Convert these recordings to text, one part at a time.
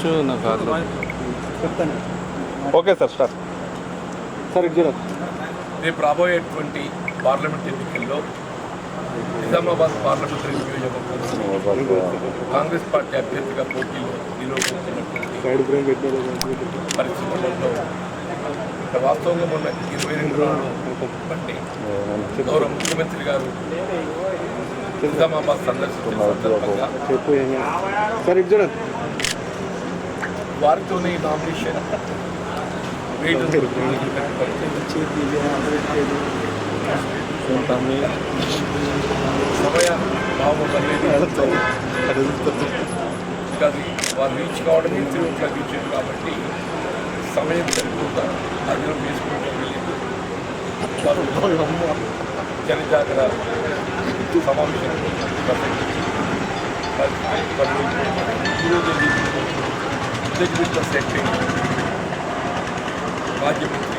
సురేష్ నా కార్లో చెప్తాను. Okay sir start. సార్ ఇటు చూడండి రేపు రాబోయేటువంటి పార్లమెంట్ ఎన్నికల్లో నిజామాబాద్ పార్లమెంటరీ నియోజకవర్గంలో కాంగ్రెస్ పార్టీ అభ్యర్థిగా పోటీలో పరిస్థితులలో ఇక్కడ వాస్తవంగా మొన్న ఇరవై రెండు రోజులు బట్టి గౌరవ ముఖ్యమంత్రి గారు నిజామాబాద్ సందర్శించిన సందర్భంగా చెప్పు ఏం కాదు. సార్ ఇటు చూడండి వారితోనే ఈ నామినేషన్ వేయడం జరుగుతుంది. సమయ భావం అనేది అది వారు రీచ్ కావడం ఇంటి తగ్గించారు కాబట్టి సమయం సరిపోతా అదిలో వేసుకోవడం లేదు వారు జనజాగర సమావేశం ప్రసంగించి వారు- వారు ఈరోజు ఎగ్జిక్యూటివ్ సెక్రటరీ మాజీ మంత్రి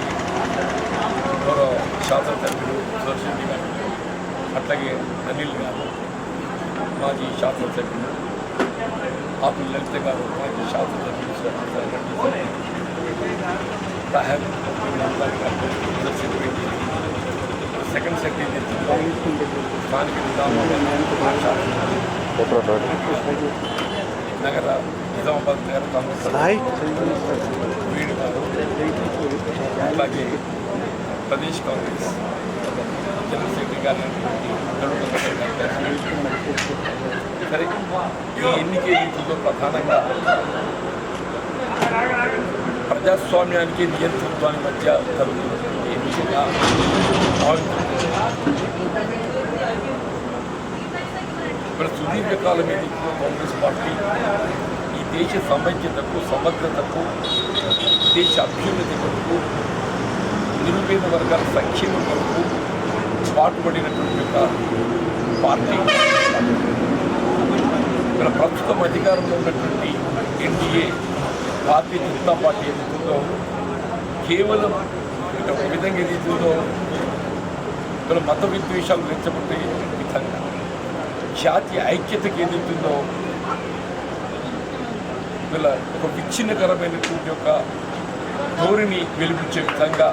గౌరవ శాసనసభ్యులు సుదర్శన్ గారు అట్లాగే అనిల్ గారు మాజీ శాసనసభ్యులు ఆకుల లలిత గారు మాజీ శాసనసభ్యులు సాహెబ్ సెకండ్ సెక్రటరీ స్థానిక నిజామాబాద్ శాసనసభ్యులు నగర నిజామాబాద్ నగర కాంగ్రెస్ వీడు గారు అలాగే ప్రదేశ్ కాంగ్రెస్ జనరల్ సెక్రటరీ గారు సరే ఈ ఎన్నిక ఎన్నికల్లో ప్రధానంగా ప్రజాస్వామ్యానికి నియంతృత్వానికి మధ్య జరుగుతున్నటువంటి ఎన్నికగా భావించుకుంటున్నాను ఇక్కడ సుదీర్ఘకాలం ఎన్నికల్లో కాంగ్రెస్ పార్టీ దేశ సమైక్యతకు సమగ్రతకు దేశ అభ్యున్నతి కొరకు నిరుపేద వర్గాల సంక్షేమం కొరకు పాటుపడినటువంటి ఒక పార్టీ. ఇక్కడ ప్రస్తుతం అధికారంలో ఉన్నటువంటి ఎన్డీఏ భారతీయ జనతా పార్టీ ఎదుగుతుందో కేవలం ఇక ఒక విధంగా ఎదుగుతుందో ఇక్కడ మత విద్వేషాలు రెచ్చగొట్టే విధంగా జాతి ఐక్యతకు ఏదైతుందో వీళ్ళ ఒక విచ్ఛిన్నకరమైనటువంటి ఒక ధోరణి వెలిపించే విధంగా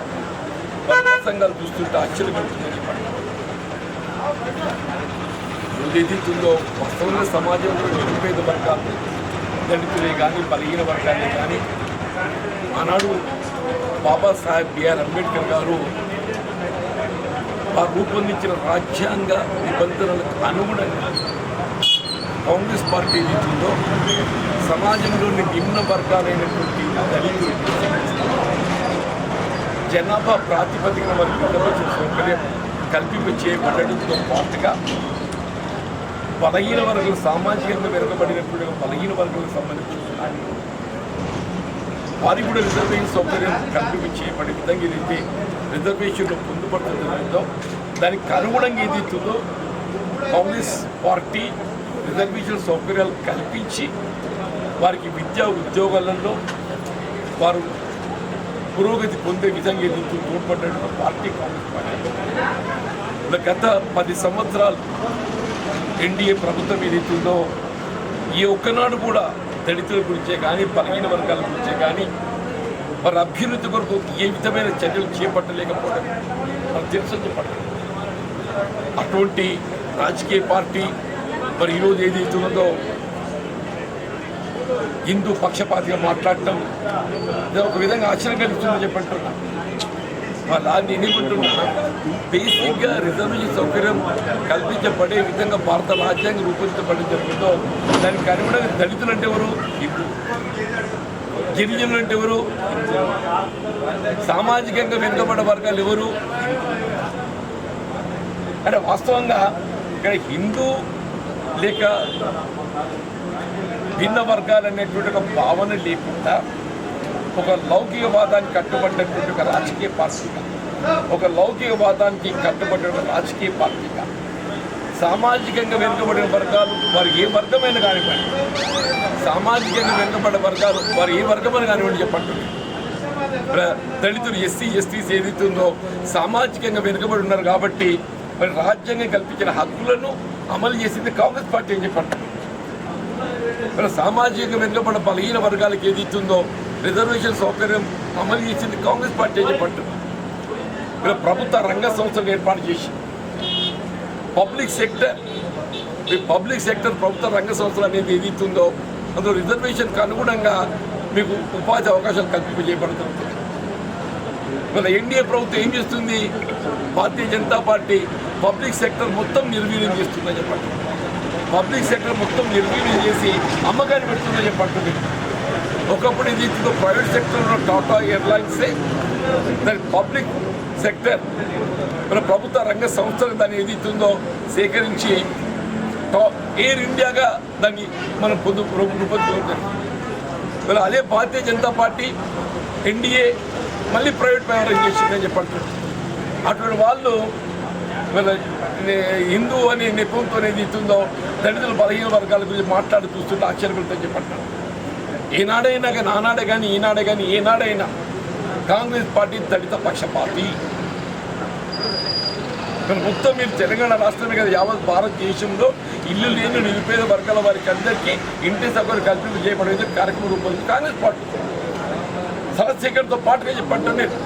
ప్రసంగాలు చూస్తుంటే ఆశ్చర్యం కలుగుతుందని ఏదైతుందో వాస్తవంగా సమాజంలో నిరుపేద వర్గాలు దళితులే కానీ బలహీన వర్గాలే కానీ ఆనాడు బాబాసాహెబ్ బిఆర్ అంబేద్కర్ గారు వారు రూపొందించిన రాజ్యాంగ నిబంధనలకు అనుగుణంగా కాంగ్రెస్ పార్టీ ఏదైతుందో సమాజంలోని నిమ్న వర్గాలైనటువంటి దళితులు జనాభా ప్రాతిపదికన వారికి రిజర్వేషన్ సౌకర్యం కల్పింప చేయబడడంతో పాటుగా బలహీన వర్గాలు సామాజికంగా వెనుకబడినటువంటి బలహీన వర్గాలకు సంబంధించిన వారికి కూడా రిజర్వేషన్ సౌకర్యం కల్పింప చేయబడే విధంగా ఏదైతే రిజర్వేషన్లు పొందుపడుతుందో దానికి అనుగుణంగా ఏదైతుందో కాంగ్రెస్ పార్టీ రిజర్వేషన్ సౌకర్యాలు కల్పించి వారికి విద్యా ఉద్యోగాలలో వారు పురోగతి పొందే విధంగా ఎదుగుతూ తోడ్పడిన పార్టీ కాంగ్రెస్ పార్టీ. గత పది సంవత్సరాలు ఎన్డీఏ ప్రభుత్వం ఏదైతుందో ఈ ఒక్కనాడు కూడా దళితుల గురించే కానీ బలహీన వర్గాల గురించే కానీ వారి అభ్యున్నతి కొరకు ఏ విధమైన చర్యలు చేపట్టలేకపోవడం వారు తెలుసు చెప్పండి అటువంటి రాజకీయ పార్టీ మరి ఈరోజు ఏదైతే హిందూ పక్షపాతిగా మాట్లాడటం ఇది ఒక విధంగా ఆశ్చర్యం చెప్పి అంటున్నా. వాళ్ళ నేను ఏమంటున్నా బేసిక్గా రిజర్వేషన్ సౌకర్యం కల్పించబడే విధంగా భారత రాజ్యాంగం రూపొందించబడే జరుగుతుందో దానికి అనుగుణంగా దళితులు అంటే ఎవరు? హిందూ. గిరిజనులు అంటే ఎవరు? సామాజికంగా వెనుకబడ్డ వర్గాలు ఎవరు? అంటే వాస్తవంగా ఇక్కడ హిందూ లేక భిన్న వర్గాలు అనేటువంటి ఒక భావన లేకుండా ఒక లౌకికవాదానికి కట్టుబడినటువంటి ఒక రాజకీయ పార్టీగా ఒక లౌకికవాదానికి కట్టుబడిన ఒక రాజకీయ పార్టీగా సామాజికంగా వెనుకబడిన వర్గాలు వారు ఏ వర్గమైన కానివ్వండి సామాజికంగా వెనుకబడిన వర్గాలు వారు ఏ వర్గమైన కానివ్వండి చెప్పండి. దళితులు ఎస్సీ ఎస్టీస్ ఏదైతుందో సామాజికంగా వెనుకబడి ఉన్నారు కాబట్టి మరి రాజ్యాంగం కల్పించిన హక్కులను అమలు చేసింది కాంగ్రెస్ పార్టీ అని చెప్పండి. మన సామాజిక వెనుకబడిన బలహీన వర్గాలకు ఏది ఇస్తుందో రిజర్వేషన్ సౌకర్యం అమలు చేసింది కాంగ్రెస్ పార్టీ అని చెప్పంటుంది ఇక్కడ ప్రభుత్వ రంగ సంస్థలు ఏర్పాటు చేసి పబ్లిక్ సెక్టర్ మీ పబ్లిక్ సెక్టర్ ప్రభుత్వ రంగ సంస్థలు అనేది ఏది ఇస్తుందో అందులో రిజర్వేషన్కి అనుగుణంగా మీకు ఉపాధి అవకాశాలు కల్పింపజేయబడుతుంది మన ఎన్డీఏ ప్రభుత్వం ఏం చేస్తుంది? Bharatiya Janata Party public sector మొత్తం నిర్వీర్యం చేస్తుందని చెప్పండి. పబ్లిక్ సెక్టర్ మొత్తం నిర్వీర్యం చేసి అమ్మకాన్ని పెడుతుందని చెప్పండి. ఒకప్పుడు ఇది ఇస్తుందో ప్రైవేట్ సెక్టర్లో టాటా ఎయిర్లైన్సే. దాని పబ్లిక్ సెక్టర్ మన ప్రభుత్వ రంగ సంస్థలు దాన్ని ఏది ఇస్తుందో సేకరించి టా- ఎయిర్ ఇండియాగా దాన్ని మనం పొందు రూపొందుకుంటాం మరి అదే భారతీయ జనతా పార్టీ ఎన్డీఏ మళ్ళీ ప్రైవేట్ ప్రయాణం చేసిందని చెప్పంటారు అటువంటి వాళ్ళు హిందూ అని నెపంతో ఏది ఇస్తుందో దళితుల బలహీన వర్గాల గురించి మాట్లాడి చూస్తుంటే ఆశ్చర్యపడుతుందని చెప్పంటారు ఏనాడైనా కానీ ఆనాడే కానీ ఈనాడే కానీ ఏనాడైనా కాంగ్రెస్ పార్టీ దళిత పక్షపాతి పార్టీ. మొత్తం మీరు తెలంగాణ రాష్ట్రమే కదా యావత్ భారతదేశంలో ఇల్లు లేని నిరుపేద వర్గాల వారికి అందరికీ ఇంటి సభ్యులు కల్పింపు చేయబడేది కార్యక్రమం రూపొందించి కాంగ్రెస్ పార్టీ. చంద్రశేఖర్తో పాటుగా చెప్పంటాను నేను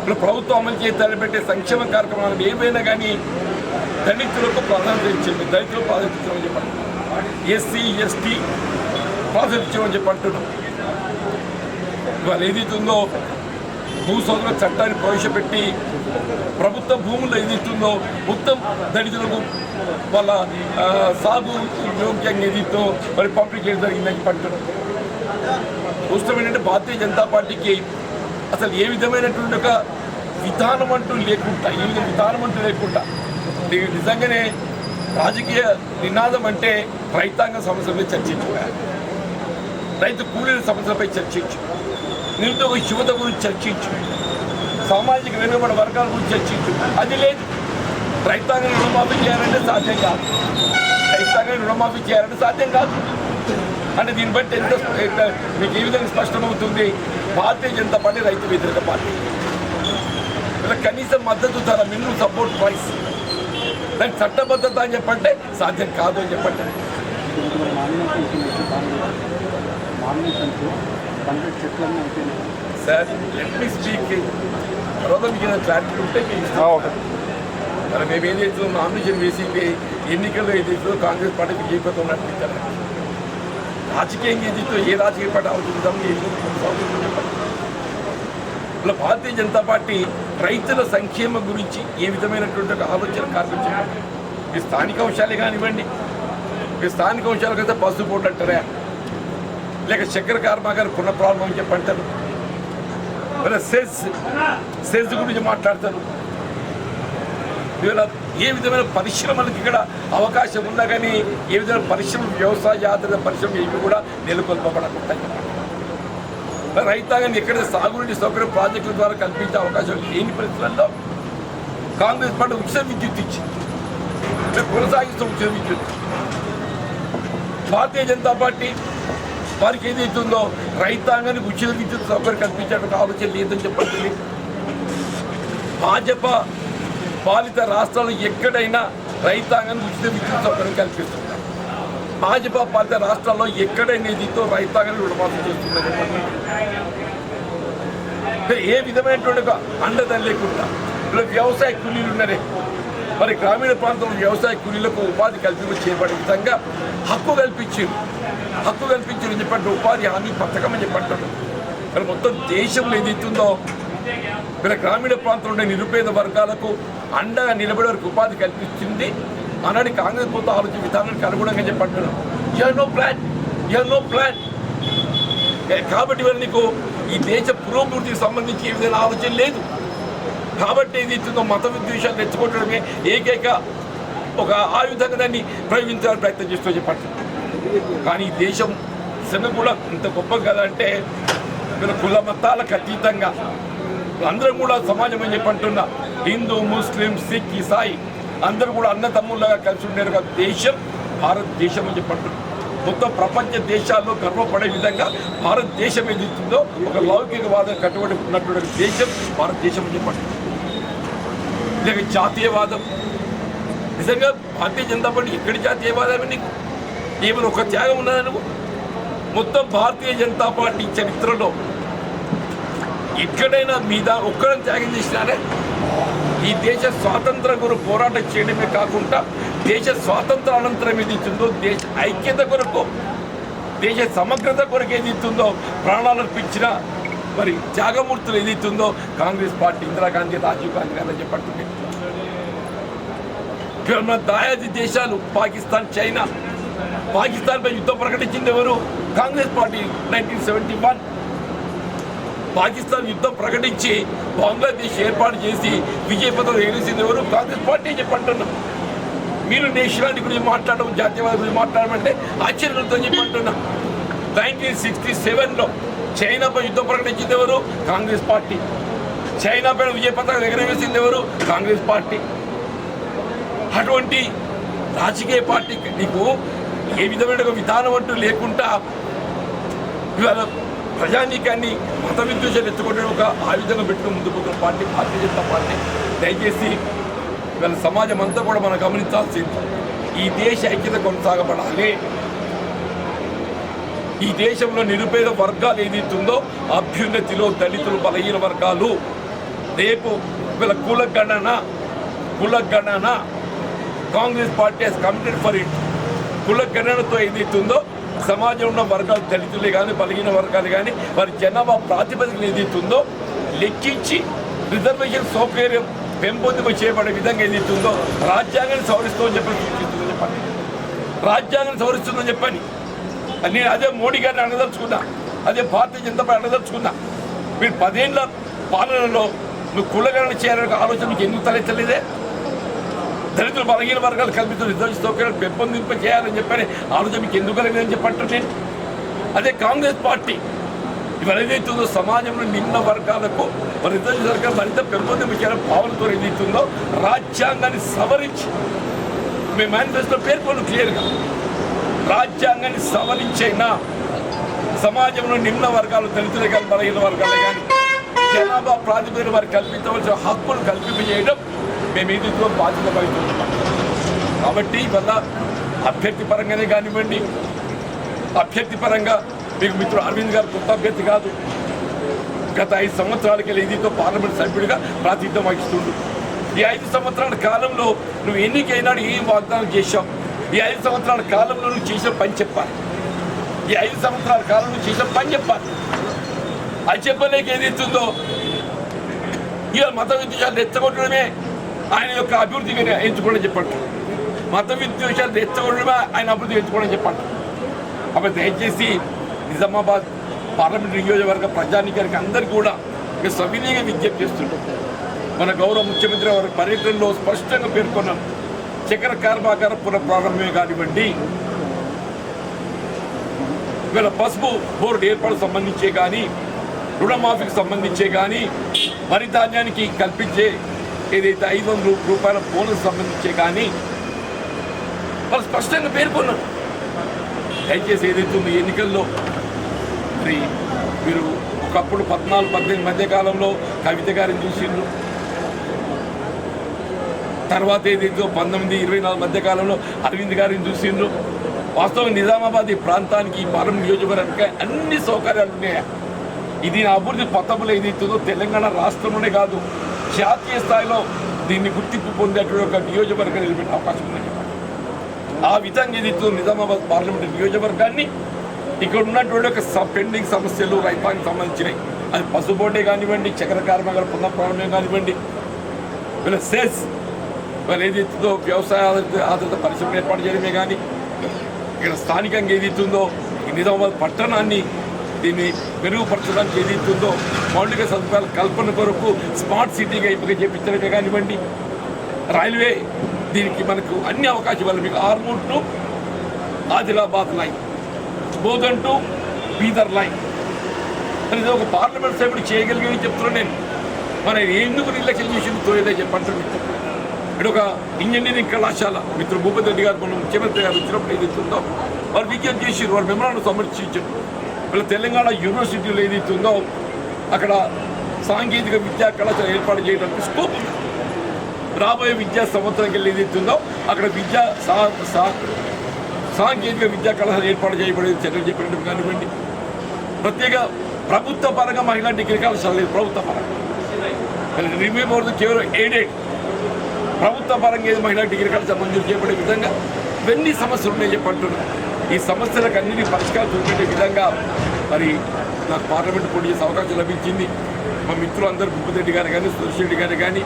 ఇప్పుడు ప్రభుత్వం అమలు చేసి తలపెట్టే సంక్షేమ కార్యక్రమాలు ఏవైనా కానీ దళితులకు ప్రాధాన్యత ఇచ్చింది దళితులకు ప్రాధాన్యత ఇచ్చామని చెప్పండి. ఎస్సీ ఎస్టీ ప్రాధాన్యత ఇచ్చామని చెప్పంటున్నాం. ఇవాళ ఏదైతుందో భూ సోదరుల చట్టాన్ని ప్రవేశపెట్టి ప్రభుత్వ భూములు ఏదైతుందో మొత్తం దళితులకు వాళ్ళ సాగు యోగ్యంగా ఏదైతో మరి పంపిణీ చేయడం జరిగిందని పంటున్నాం చూస్తాం ఏంటంటే భారతీయ జనతా పార్టీకి అసలు ఏ విధమైనటువంటి ఒక విధానం అంటూ లేకుండా ఏ విధ విధానం అంటూ లేకుండా నిజంగానే రాజకీయ నినాదం అంటే రైతాంగ సమస్యలపై చర్చించు రైతు కూలీల సమస్యలపై చర్చించు నిరుద్యోగ యువత గురించి చర్చించు సామాజిక వెనుకబడి వర్గాల గురించి చర్చించు. అది లేదు. రైతాంగం రుణమాఫీ చేయాలంటే సాధ్యం కాదు. రైతాంగం రుణమాఫీ చేయాలంటే సాధ్యం కాదు. అంటే దీన్ని బట్టి ఎంత మీకు ఏ విధంగా స్పష్టమవుతుంది? భారతీయ జనతా పార్టీ రైతు వ్యతిరేక పార్టీ. ఇలా కనీసం మద్దతు ధర మినిమం సపోర్ట్ ప్రైస్ దానికి చట్టబద్ధత అని చెప్పంటే సాధ్యం కాదు అని చెప్పండి సార్ లెట్ మీ స్పీక్ తర్వాత మీకు ఏదైనా క్లారిటీ ఉంటే మీకు మరి మేము ఏం చేస్తున్నాం? నామినేషన్ వేసి ఎన్నికల్లో ఏదైతుందో కాంగ్రెస్ పార్టీ బీజేపీతో నడిపించారు రాజకీయంగా ఏదైతే ఏ రాజకీయ పార్టీ ఆలోచిద్దాం ఇలా భారతీయ జనతా పార్టీ రైతుల సంక్షేమ గురించి ఏ విధమైనటువంటి ఒక ఆలోచన కార్యక్రమం ఈ స్థానిక అంశాలే కానివ్వండి. ఈ స్థానిక అంశాలకైతే బస్సు పోటీ అంటారా? లేక చక్కెర కర్మాగారి పునఃప్రారంభం అని చెప్పి అంటారు. మరి సెజ్ గురించి మాట్లాడతారు. ఇవాళ ఏ విధమైన పరిశ్రమలకు ఇక్కడ అవకాశం ఉన్నా కానీ ఏ విధమైన పరిశ్రమ వ్యవసాయ ఆధారిత పరిశ్రమ ఏవి కూడా నెలకొల్పబడకుంటాయి. రైతాంగాన్ని ఎక్కడ సాగునీటి సౌకర్యం ప్రాజెక్టుల ద్వారా కల్పించే అవకాశం లేని పరిస్థితుల్లో కాంగ్రెస్ పార్టీ ఉచిత విద్యుత్ ఇచ్చింది. మేము కొనసాగిస్తూ ఉచిత విద్యుత్. భారతీయ జనతా పార్టీ వారికి ఏదైతుందో రైతాంగానికి ఉచిత విద్యుత్ సౌకర్యం కల్పించేటువంటి ఆలోచన లేదని చెప్పండి భాజపా పాలిత రాష్ట్రాలు ఎక్కడైనా రైతాంగానికి ఉచిత విద్యుత్ సౌకర్యం కల్పిస్తుంది. భాజపా పాలిత రాష్ట్రాల్లో ఎక్కడైనా దీంతో రైతాంగాన్ని రుణమాఫీ చేస్తుందని ఏ విధమైనటువంటి అండదని లేకుండా ఇలా వ్యవసాయ కూలీలు ఉన్నారే మరి గ్రామీణ ప్రాంతంలో వ్యవసాయ కూలీలకు ఉపాధి కల్పింపు చేయబడే విధంగా హక్కు కల్పించారు. హక్కు కల్పించారు చెప్పండి ఉపాధి హామీ పథకం అని చెప్పంటారు మరి మొత్తం దేశంలో ఏదైతుందో మన గ్రామీణ ప్రాంతంలో ఉండే నిరుపేద వర్గాలకు అండగా నిలబడే వరకు ఉపాధి కల్పించింది. ఆనాడు కాంగ్రెస్ ప్రభుత్వం ఆలోచన విధానానికి అనుగుణంగా చెప్పంటున్నాం. You know plan you know plan కాబట్టి వీళ్ళు నీకు ఈ దేశ పురోభివృద్ధికి సంబంధించి ఏ విధంగా ఆలోచన లేదు. కాబట్టి ఇది ఇచ్చిందో మత విద్వేషాలు తెచ్చుకోవడమే ఏకైక ఒక ఆయుధంగా దాన్ని ప్రయోగించాలని ప్రయత్నం చేస్తూ చెప్పండి కానీ ఈ దేశం నిజంగా కూడా ఇంత గొప్ప కదా అంటే కుల మతాలకు అతీతంగా అందరం కూడా సమాజం అని చెప్పంటున్నా హిందూ ముస్లిం సిక్ ఇసాయి అందరూ కూడా అన్న తమ్ముళ్ళగా కలిసి ఉండేది ఒక దేశం భారతదేశం అని చెప్పంటున్నాం మొత్తం ప్రపంచ దేశాల్లో గర్వపడే విధంగా భారతదేశం ఏదైతుందో ఒక లౌకికవాదం కట్టుబడి ఉన్నటువంటి దేశం భారతదేశం అని చెప్పండి లేక జాతీయవాదం. నిజంగా భారతీయ జనతా పార్టీ ఎక్కడి జాతీయవాదమే నీకు? ఏమైనా ఒక త్యాగం ఉన్నదా నువ్వు? మొత్తం భారతీయ జనతా పార్టీ చరిత్రలో ఎక్కడైనా మీద ఒక్కడని త్యాగం చేసినారే? ఈ దేశ స్వాతంత్ర కొరకు పోరాటం చేయడమే కాకుండా దేశ స్వాతంత్ర అనంతరం ఏది ఇస్తుందో దేశ ఐక్యత కొరకు దేశ సమగ్రత కొరకు ఏది ఇస్తుందో ప్రాణాలు అర్పించిన మరి త్యాగమూర్తులు ఏది ఇస్తుందో కాంగ్రెస్ పార్టీ ఇందిరాగాంధీ రాజీవ్ గాంధీ గారు చెప్పండి మన దాయాది దేశాలు పాకిస్తాన్ చైనా పాకిస్తాన్పై యుద్ధం ప్రకటించింది ఎవరు? Congress party nineteen seventy one. Pakistan యుద్ధం ప్రకటించి బంగ్లాదేశ్ ఏర్పాటు చేసి విజయపథం ఎగిరిసింది ఎవరు? కాంగ్రెస్ పార్టీ చెప్పంటున్నాం మీరు నేషనాలిటీ గురించి మాట్లాడడం జాతీయవాద గురించి మాట్లాడమంటే ఆశ్చర్యంతో చెప్పంటున్నాం నైన్టీన్ సిక్స్టీ సెవెన్లో చైనాపై యుద్ధం ప్రకటించింది ఎవరు? Congress party. చైనాపై విజయ పథకం ఎగరవేసింది ఎవరు? Congress party. అటువంటి రాజకీయ పార్టీ నీకు ఏ విధమైన ఒక విధానం అంటూ లేకుండా ఇవాళ ప్రజానీకాన్ని మత విద్వేషాలు ఎత్తుకుంటే ఒక ఆ విధంగా పెట్టుకుని ముందుకు పోతున్న పార్టీ భారతీయ జనతా పార్టీ దయచేసి ఇవాళ సమాజం అంతా కూడా మనం గమనించాల్సింది ఈ దేశ ఐక్యత కొనసాగబడాలి. ఈ దేశంలో నిరుపేద వర్గాలు ఏదైతుందో అభ్యున్నతిలో దళితులు బలహీన వర్గాలు. రేపు వీళ్ళ కుల గణన కుల గణన Congress party he's committed for it కుల గణనతో ఏదైతుందో సమాజంలో ఉన్న వర్గాలు దళితులే కానీ బలిగిన వర్గాలు కానీ వారి జనాభా ప్రాతిపదికన ఏదైతుందో లెక్కించి రిజర్వేషన్ సౌకర్యం పెంపొందింపు చేయబడే విధంగా ఏదైతుందో రాజ్యాంగాన్ని సవరిస్తుందని చెప్పని చెప్పండి. రాజ్యాంగాన్ని సవరిస్తుందని చెప్పండి. నేను అదే మోడీ గారిని అడగదలుచుకున్నా అదే భారతీయ జనతా పార్టీ అడగదలుచుకున్నా. మీరు పదేళ్ళ పాలనలో నువ్వు కులగణన చేయాలనే ఆలోచన మీకు ఎందుకు తలెత్తలేదే? దళితులు బలహీన వర్గాలు కల్పిస్తున్న రిజర్వ్ సౌకర్యాలు పెంపొందింప చేయాలని చెప్పని ఆలోచన మీకు ఎందుకు కలిగిందని చెప్పట్టు నేను అదే కాంగ్రెస్ పార్టీ ఇవాళ ఏదైతుందో సమాజంలో నిమ్న వర్గాలకు మరి రిజర్వ్ సర్కార్ మరింత పెంపొందింప చేయాలని భావనతో ఏదైతుందో రాజ్యాంగాన్ని సవరించి మీ మేనిఫెస్టో పేర్కొను క్లియర్గా రాజ్యాంగాన్ని సవరించైనా? సమాజంలో నిమ్న వర్గాలు దళితులే కానీ బలహీన వర్గాలే కానీ జనాభా ప్రాతిపదికన వారికి కల్పించవలసిన హక్కులు కల్పింపజేయడం మేము ఏదైతే బాధ్యత వహిస్తున్నాం? కాబట్టి ఇవల్ల అభ్యర్థి పరంగానే కానివ్వండి అభ్యర్థి పరంగా మీకు మిత్రుడు అరవింద్ గారు కొత్త అభ్యర్థి కాదు. గత ఐదు సంవత్సరాలకి ఏదైతే పార్లమెంట్ సభ్యుడిగా ప్రాతినిధ్యం వహిస్తుండు. ఈ ఐదు సంవత్సరాల కాలంలో నువ్వు ఎన్నికైనాడు ఏం వాగ్దానం చేశావు. ఈ ఐదు సంవత్సరాల కాలంలో నువ్వు చేసిన పని చెప్పాలి. ఈ ఐదు సంవత్సరాల కాలంలో చేసిన పని చెప్పాలి. అది చెప్పలేక ఏదైతుందో? ఇవాళ మత విద్వేషాలు రెచ్చగొట్టడమే ఆయన యొక్క అభివృద్ధిని ఎంచుకోవడం చెప్పండి. మత విద్వేషాలు రెచ్చగొట్టడమే ఆయన అభివృద్ధి ఎంచుకోవడం చెప్పండి. అప్పుడు దయచేసి నిజామాబాద్ పార్లమెంట్ నియోజకవర్గ ప్రజానికానికి అందరికీ కూడా ఇక సవినీయంగా విజ్ఞప్తి చేస్తుంటాం మన గౌరవ ముఖ్యమంత్రి వారి పర్యటనలో స్పష్టంగా పేర్కొన్నారు. చక్కెర కర్మాగార పునఃప్రారంభమే కానివ్వండి ఇవాళ పసుపు బోర్డు ఏర్పాటు సంబంధించే కానీ రుణమాఫీకి సంబంధించే కానీ వరి ధాన్యానికి కల్పించే ఏదైతే ఐదు వందల రూపాయల బోనస్ సంబంధించే కానీ వాళ్ళు స్పష్టంగా పేర్కొన్నారు దయచేసి ఏదైతే ఉందో ఎన్నికల్లో మరి మీరు ఒకప్పుడు పద్నాలుగు పద్దెనిమిది మధ్యకాలంలో కవిత గారిని చూసిండ్రు. తర్వాత ఏదైతే పంతొమ్మిది ఇరవై నాలుగు మధ్య కాలంలో అరవింద్ గారిని చూసిండ్రు. వాస్తవం నిజామాబాద్ ఈ ప్రాంతానికి ఈ పాలన నియోజకవర్గానికి అన్ని సౌకర్యాలు ఉన్నాయి? ఇది నా అభివృద్ధి పథములు ఏదైతుందో తెలంగాణ రాష్ట్రంలోనే కాదు జాతీయ స్థాయిలో దీన్ని గుర్తింపు పొందేటువంటి ఒక నియోజకవర్గం నిలబెట్టే అవకాశం ఉందని చెప్పండి ఆ విధంగా ఇది నిజామాబాద్ పార్లమెంట్ నియోజకవర్గాన్ని ఇక్కడ ఉన్నటువంటి ఒక పెండింగ్ సమస్యలు రైతానికి సంబంధించినవి అది పసుబోటే కానివ్వండి చక్ర కార్మికుల పునఃప్రారంభం కానివ్వండి వీళ్ళ సేస్ వాళ్ళు ఏదైతుందో వ్యవసాయ ఆధారిత ఆధారిత పరిశ్రమలు ఏర్పాటు చేయడమే కానీ ఇక్కడ స్థానికంగా ఏదైతుందో ఈ నిజామాబాద్ పట్టణాన్ని దీన్ని మెరుగుపరచడానికి ఏదైతుందో మౌలిక సదుపాయాల కల్పన కొరకు స్మార్ట్ సిటీగా ఎంపిక చేపించడమే కానివ్వండి. రైల్వే దీనికి మనకు అన్ని అవకాశాలు మీకు Armur to Adilabad line Bodhan to Bidar line. మరి ఇది ఒక పార్లమెంట్ సభ్యుడు చేయగలిగేది చెప్తున్నాను నేను. మన ఎందుకు నిర్లక్ష్యం చేసింది తోలేదే చెప్పంటారు ఇక్కడ ఒక ఇంజనీరింగ్ కళాశాల మిత్రుడు భూపతి రెడ్డి గారు మన ముఖ్యమంత్రి గారు వచ్చినప్పుడు ఏదైతుందో వారు విజ్ఞప్తి చేసి వారు మెమరాన్ని సమర్పించారు. వీళ్ళ తెలంగాణ యూనివర్సిటీలో ఉందో అక్కడ సాంకేతిక విద్యా కళాశాల ఏర్పాటు చేయడానికి స్కోప్ ఉంది. రాబోయే విద్యా సంవత్సరం వెళ్ళి ఉందో అక్కడ విద్యా సా సా సాంకేతిక విద్యా కళాశాల ఏర్పాటు చేయబడేది చర్యలు చెప్పినట్టు కానివ్వండి. ప్రత్యేక ప్రభుత్వ పరంగా మహిళా డిగ్రీ కళాశాల లేదు ప్రభుత్వ పరంగా. రివ్యూ కేవలం ఎయిడెడ్ ప్రభుత్వ పరంగా ఏది మహిళా డిగ్రీ కళాశాల మంజూరు చేయబడే విధంగా ఇవన్నీ సమస్యలు ఉన్నాయి చెప్పంటున్నాను ఈ సమస్యలకు అన్నిటి పరిష్కారం చూపెట్టే విధంగా మరి నాకు పార్లమెంట్ పోటీ చేసే అవకాశం లభించింది. మా మిత్రులు అందరూ భూపతిరెడ్డి గారు కానీ సురేష్ రెడ్డి గారు కానీ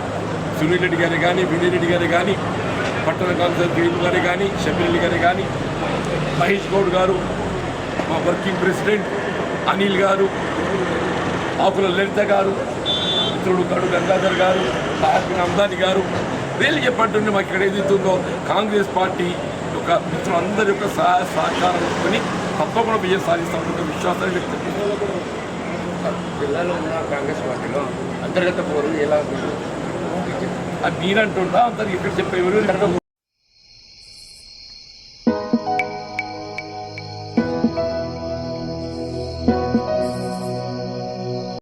సునీల్ రెడ్డి గారు కానీ వినయ్ రెడ్డి గారు కానీ పట్టణ కౌన్సిలర్ వేణు గారు కానీ షబీరెడ్డి గారు కానీ మహేష్ గౌడ్ గారు మా వర్కింగ్ ప్రెసిడెంట్ అనిల్ గారు ఆకుల లలిత గారు మిత్రుడు కడు గంగాధర్ గారు సాహబిన్ అమ్దాని గారు వీళ్ళు చెప్పంటుండే మాకు ఇక్కడ ఏదైతుందో కాంగ్రెస్ పార్టీ యొక్క మిత్రులందరి యొక్క సహాయ సహకారంతో తప్పకుండా విజయం సాధిస్తామని ఒక విశ్వాసాన్ని వ్యక్తం. జిల్లాలో ఉన్న కాంగ్రెస్ పార్టీలో అంతర్గత పోరు ఎలా? అది మీరంటుంటా అంతా ఇక్కడ చెప్పే ఎవరు